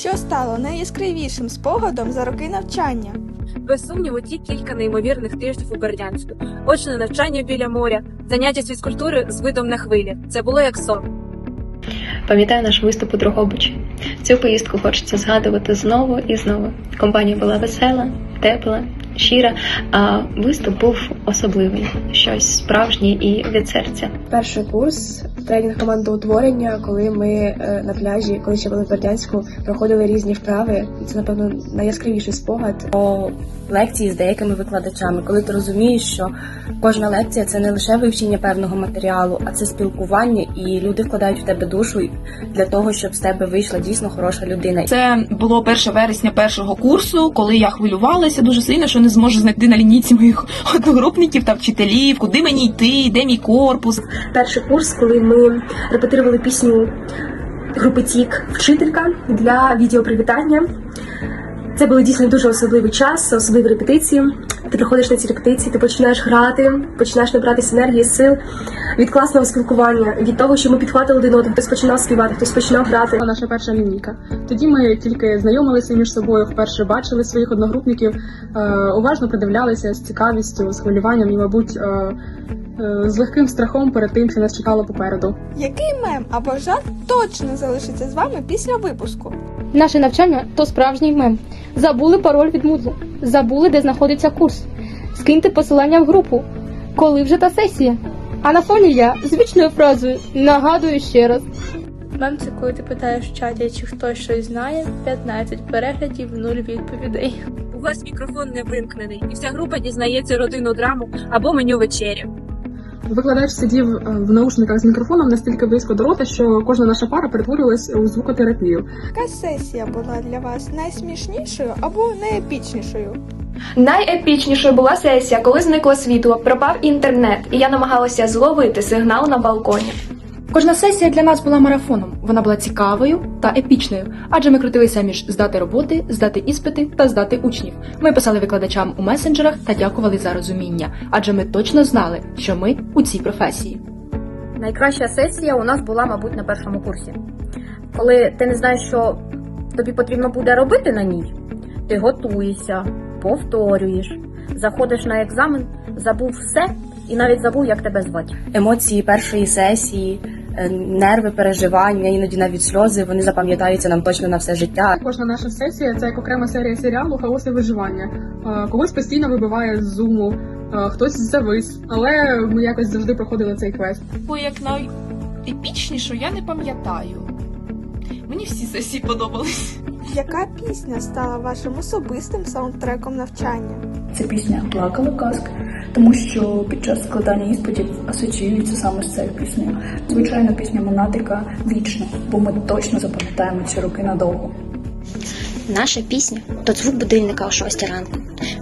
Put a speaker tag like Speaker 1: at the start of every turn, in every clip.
Speaker 1: Що стало найяскравішим спогадом за роки навчання?
Speaker 2: Без сумніву, ті кілька неймовірних тижнів у Бердянську, очне навчання біля моря, заняття з фізкультури з видом на хвилі. Це було як сон.
Speaker 3: Пам'ятаю наш виступ у Дрогобичі. Цю поїздку хочеться згадувати знову і знову. Компанія була весела, тепла, щира, а виступ був особливий, щось справжнє і від серця.
Speaker 4: Перший курс тренінг командоутворення, коли ми е, на пляжі, коли ще були в Бердянську, проходили різні вправи. Це напевно найяскравіший спогад.
Speaker 5: лекції з деякими викладачами, коли ти розумієш, що кожна лекція це не лише вивчення певного матеріалу, а це спілкування, і люди вкладають в тебе душу для того, щоб з тебе вийшла дійсно хороша людина.
Speaker 6: Це було 1 вересня першого курсу, коли я хвилювалася дуже сильно, що не зможу знайти на лінійці моїх одногрупників та вчителів, куди мені йти, де мій корпус.
Speaker 4: Перший курс, коли ми репетирували пісню групи Тік Вчителька для відеопривітання. Це був дійсно дуже особливий час, особливі репетиції. Ти приходиш на ці репетиції, ти починаєш грати, починаєш набратися енергії, сил від класного спілкування, від того, що ми підхватили один одного, хтось починав співати, хтось починав грати.
Speaker 7: наша перша лінійка. Тоді ми тільки знайомилися між собою, вперше бачили своїх одногрупників, е, уважно придивлялися з цікавістю, з хвилюванням і, мабуть, е, з легким страхом перед тим, що нас чекало попереду.
Speaker 1: Який мем або жарт точно залишиться з вами після випуску?
Speaker 8: Наше навчання то справжній мем. Забули пароль від Moodle, забули, де знаходиться курс. Скиньте посилання в групу. Коли вже та сесія? А на фоні я з вічною фразою нагадую ще раз.
Speaker 9: Мем це коли ти питаєш в чаті, чи хтось щось знає, 15 переглядів, 0 відповідей.
Speaker 2: У вас мікрофон не вимкнений, і вся група дізнається родинну драму або меню вечері.
Speaker 7: Викладач сидів е, в наушниках з мікрофоном настільки близько до рота, що кожна наша пара перетворювалась у звукотерапію.
Speaker 1: Яка сесія була для вас найсмішнішою або найепічнішою?
Speaker 10: Найепічнішою була сесія, коли зникло світло, пропав інтернет, і я намагалася зловити сигнал на балконі.
Speaker 11: Кожна сесія для нас була марафоном. Вона була цікавою та епічною, адже ми крутилися між здати роботи, здати іспити та здати учнів. Ми писали викладачам у месенджерах та дякували за розуміння, адже ми точно знали, що ми у цій професії.
Speaker 5: Найкраща сесія у нас була, мабуть, на першому курсі. Коли ти не знаєш, що тобі потрібно буде робити на ній, ти готуєшся, повторюєш, заходиш на екзамен, забув все і навіть забув, як тебе звати. Емоції першої сесії, нерви, переживання, іноді навіть сльози, вони запам'ятаються нам точно на все життя.
Speaker 7: Кожна наша сесія це як окрема серія серіалу Хаос і виживання. Е, Когось постійно вибиває з зуму, е, хтось завис, але ми якось завжди проходили цей квест.
Speaker 6: Бо як найепічнішу я не пам'ятаю. Мені всі сесії подобались.
Speaker 1: Яка пісня стала вашим особистим саундтреком навчання?
Speaker 12: Це пісня Плакала казка, тому що під час складання іспитів асоціюється саме з цією піснею. Звичайно, пісня Монатика вічна, бо ми точно запам'ятаємо ці роки надовго.
Speaker 13: Наша пісня то звук будильника о 6 ранку.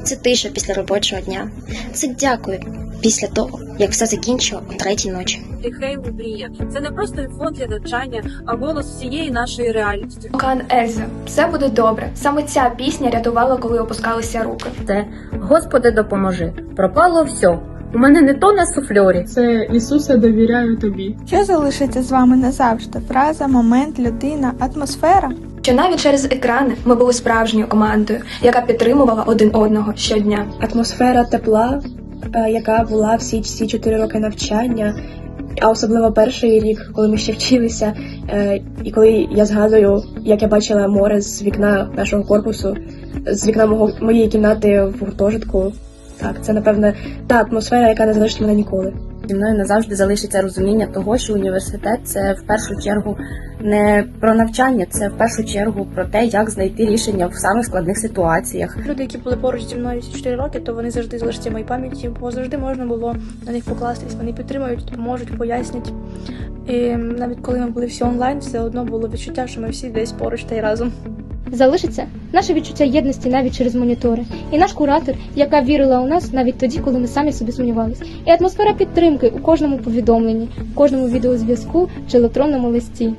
Speaker 13: Це тиша після робочого дня. Це дякую після того, як все закінчило о третій ночі.
Speaker 2: Тихей мрія. Це не просто фон для навчання, а голос всієї нашої реальності.
Speaker 10: Кан Ельза, все буде добре. Саме ця пісня рятувала, коли опускалися руки.
Speaker 5: Це Господи допоможи. Пропало все. У мене не то на суфльорі.
Speaker 7: Це Ісусе, довіряю тобі.
Speaker 1: Що залишиться з вами назавжди? Фраза, момент, людина, атмосфера?
Speaker 10: Що навіть через екрани ми були справжньою командою, яка підтримувала один одного щодня.
Speaker 4: Атмосфера тепла, е, яка була всі ці чотири роки навчання, а особливо перший рік, коли ми ще вчилися, е, і коли я згадую, як я бачила море з вікна нашого корпусу, з вікна мого моєї кімнати в гуртожитку. Так, це напевне та атмосфера, яка не залишить мене ніколи.
Speaker 5: Зі мною назавжди залишиться розуміння того, що університет це в першу чергу не про навчання, це в першу чергу про те, як знайти рішення в самих складних ситуаціях.
Speaker 9: Люди, які були поруч зі мною ці 4 роки, то вони завжди залишаться в моїй пам'яті, бо завжди можна було на них покластись. Вони підтримують, допоможуть, пояснять. І навіть коли ми були всі онлайн, все одно було відчуття, що ми всі десь поруч та й разом.
Speaker 8: Залишиться наше відчуття єдності навіть через монітори, і наш куратор, яка вірила у нас навіть тоді, коли ми самі собі сумнівались, і атмосфера підтримки у кожному повідомленні, кожному відеозв'язку чи електронному листі.